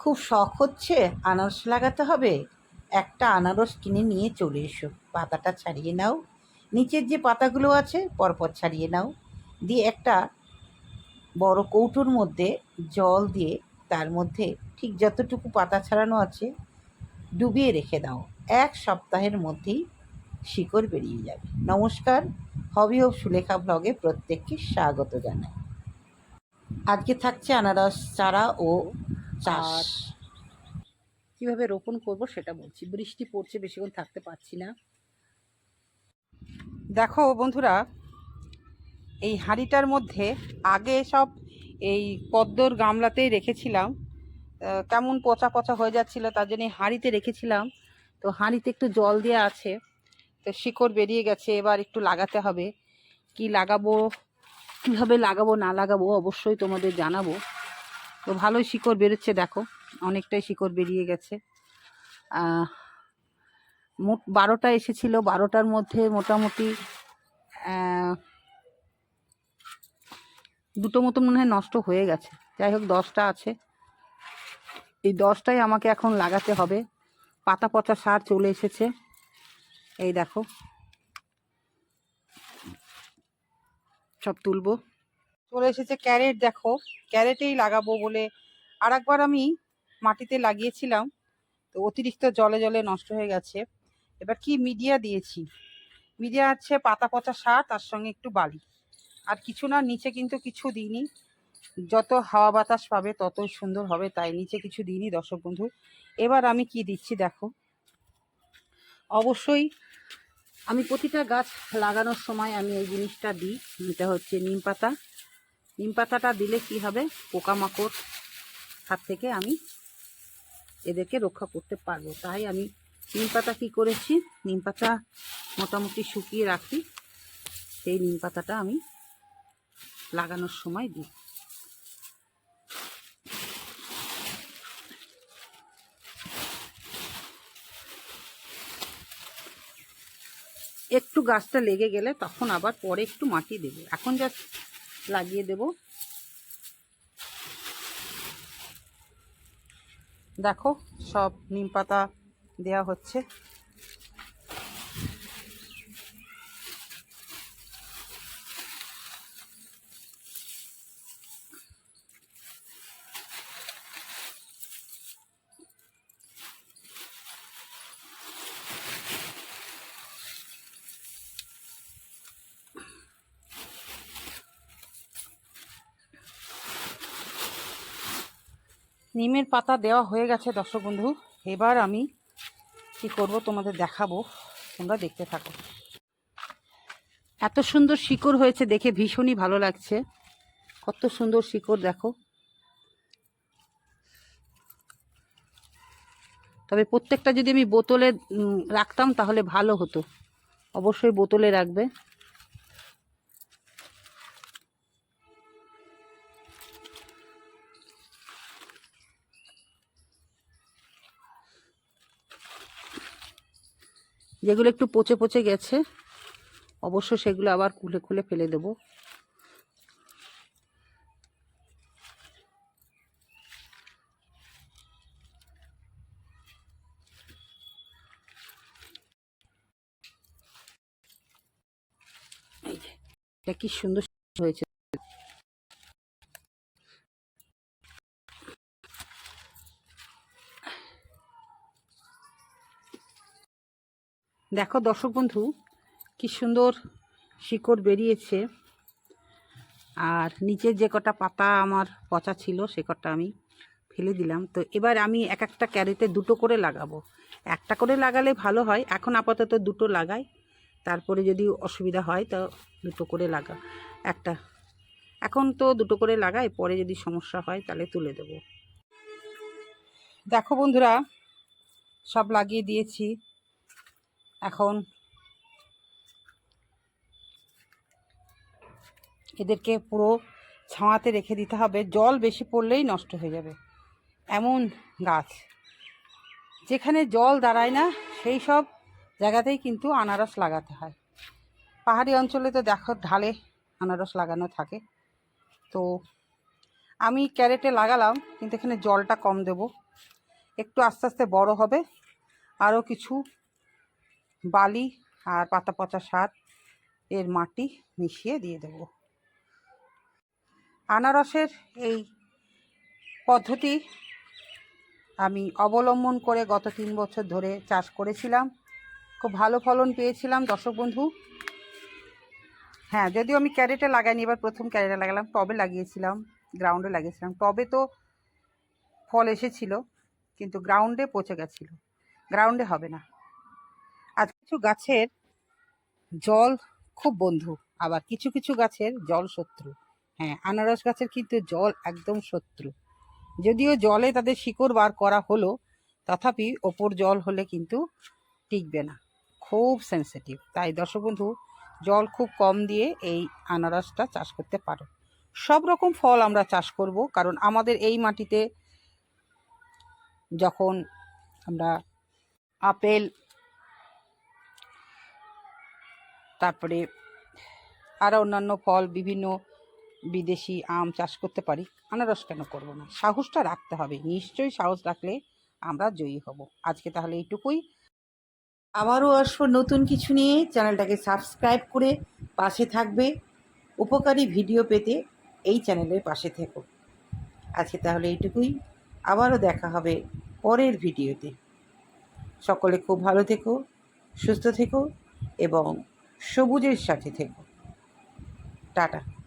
খুব শখ হচ্ছে, আনারস লাগাতে হবে। একটা আনারস কিনে নিয়ে চলে এসো। পাতাটা ছাড়িয়ে নাও। নিচের যে পাতাগুলো আছে, পরপর ছাড়িয়ে নাও। দিয়ে একটা বড় কৌটোর মধ্যে জল দিয়ে তার মধ্যে ঠিক যতটুকু পাতা ছাড়ানো আছে, ডুবিয়ে রেখে দাও। এক সপ্তাহের মধ্যেই শিকড় বেরিয়ে যাবে। নমস্কার, হবি ও সুলেখা ব্লগে প্রত্যেককে স্বাগত জানাই। আজকে থাকছে আনারস চারা ও চাষ। কীভাবে রোপণ করব সেটা বলছি। বৃষ্টি পড়ছে বেশিক্ষণ থাকতে পারছি না। দেখো বন্ধুরা এই হাঁড়িটার মধ্যে আগে সব এই পদ্মর গামলাতেই রেখেছিলাম। কেমন পচা পচা হয়ে যাচ্ছিল তার জন্য হাঁড়িতে রেখেছিলাম। তো হাঁড়িতে একটু জল দেওয়া আছে তো শিকড় বেরিয়ে গেছে এবার একটু লাগাতে হবে। কি লাগাবো কীভাবে লাগাবো না লাগাবো অবশ্যই তোমাদের জানাব। তো ভালোই শিকড় বেরোচ্ছে, দেখো। অনেকটাই শিকড় বেরিয়ে গেছে। মোট বারোটা এসেছিল, বারোটার মধ্যে মোটামুটি দুটো মতো মনে হয় নষ্ট হয়ে গেছে। যাই হোক, দশটা আছে। এই দশটাই আমাকে এখন লাগাতে হবে। পাতা পচা সার চলে এসেছে। এই দেখো। সব তুলবো। চলে এসেছে ক্যারেট, দেখো। ক্যারেটেই লাগাবো বলে আর একবার আমি মাটিতে লাগিয়েছিলাম, তো অতিরিক্ত জলে জলে নষ্ট হয়ে গেছে। এবার কি মিডিয়া দিয়েছি? মিডিয়া আছে পাতা পচা সার, তার সঙ্গে একটু বালি। আর কিছু না, নিচে কিন্তু কিছু দিইনি। যত হাওয়া বাতাস পাবে ততই সুন্দর হবে, তাই নিচে কিছু দিইনি দর্শক বন্ধু। এবার আমি কি দিচ্ছি দেখো। অবশ্যই আমি প্রতিটা গাছ লাগানোর সময় আমি এই জিনিসটা দিই, এটা হচ্ছে নিম পাতা। নিম পাতাটা দিলে কি হবে? পোকামাকড় হাত থেকে আমি এদেরকে রক্ষা করতে পারব। তাই আমি নিম পাতা কী করেছি? নিম পাতা মোটামুটি শুকিয়ে রাখি। সেই নিম পাতাটা আমি লাগানোর সময় দিই। একটু গাছটা লেগে গেলে তখন আবার পরে একটু মাটি দেবো। এখন যা লাগিয়ে দেব। দেখো সব নিম পাতা দেওয়া হচ্ছে। নিমের পাতা দেওয়া হয়ে গেছে, দর্শক বন্ধু। এবার আমি কি করব তোমাদের দেখাবো। তোমরা দেখতে থাকো। এত সুন্দর শিকড় হয়েছে দেখে ভীষণই ভালো লাগছে। কত সুন্দর শিকড়, দেখো। তবে প্রত্যেকটা যদি আমি বোতলে রাখতাম তাহলে ভালো হতো। অবশ্যই বোতলে রাখবে। যেগুলো একটু পচে পচে গেছে, অবশ্য সেগুলো আবার খুলে খুলে ফেলে দেবো। এটা কি সুন্দর হয়েছে। দেখো দর্শক বন্ধু, কি সুন্দর শিকড় বেরিয়েছে। আর নিচের যে কটা পাতা আমার পচা ছিল, সে কটা আমি ফেলে দিলাম। তো এবার আমি এক একটা ক্যারেটে দুটো করে লাগাবো। একটা করে লাগালে ভালো হয়। এখন আপাতত দুটো লাগাই। তারপরে যদি অসুবিধা হয়, তো দুটো করে লাগা একটা এখন তো দুটো করে লাগাই। পরে যদি সমস্যা হয়, তাহলে তুলে দেবো। দেখো বন্ধুরা, সব লাগিয়ে দিয়েছি। এখন এদেরকে পুরো ছাওয়াতে রেখে দিতে হবে। জল বেশি পড়লেই নষ্ট হয়ে যাবে। এমন গাছ। যেখানে জল দাঁড়ায় না, সেই সব জায়গাতেই কিন্তু আনারস লাগাতে হয়। পাহাড়ি অঞ্চলে তো দেখো ঢালে আনারস লাগানো থাকে। তো আমি ক্যারেটে লাগালাম, কিন্তু এখানে জলটা কম দেব। একটু আস্তে আস্তে বড় হবে। আরও কিছু বালি আর পাতা পচা সার এর মাটি মিশিয়ে দিয়ে দেব। আনারসের এই পদ্ধতি আমি অবলম্বন করে গত তিন বছর ধরে চাষ করেছিলাম। খুব ভালো ফলন পেয়েছিলাম, দর্শক বন্ধু। হ্যাঁ যদিও আমি ক্যারেটে লাগাইনি, এবার প্রথম ক্যারেটে লাগালাম, টবে লাগিয়েছিলাম গ্রাউন্ডে লাগিয়েছিলাম। টবে তো ফল এসেছিল, কিন্তু গ্রাউন্ডে পচে গেছিল। গ্রাউন্ডে হবে না। কিছু গাছের জল খুব বন্ধু, আবার কিছু কিছু গাছের জল শত্রু। হ্যাঁ আনারস গাছের কিন্তু জল একদম শত্রু। যদিও জলে তাদের শিকড় বার করা হলো, তথাপি ওপর জল হলে কিন্তু টিকবে না। খুব সেন্সিটিভ তাই দর্শক বন্ধু, জল খুব কম দিয়ে এই আনারসটা চাষ করতে পারো। সব রকম ফল আমরা চাষ করব, কারণ আমাদের এই মাটিতে যখন আমরা আপেল তারপরে আরও অন্যান্য ফল, বিভিন্ন বিদেশি আম চাষ করতে পারি, আনারস কেন করব না? সাহসটা রাখতে হবে, নিশ্চয়ই সাহস রাখলে আমরা জয়ী হব। আজকে তাহলে এইটুকুই। আবারও আসব নতুন কিছু নিয়ে চ্যানেলটাকে সাবস্ক্রাইব করে পাশে থাকবে, উপকারী ভিডিও পেতে এই চ্যানেলের পাশে থেকো। আজকে তাহলে এইটুকুই। আবারও দেখা হবে পরের ভিডিওতে। সকলে খুব ভালো থেকো, সুস্থ থেকো এবং সবুজের সাথে থেকো। টাটা।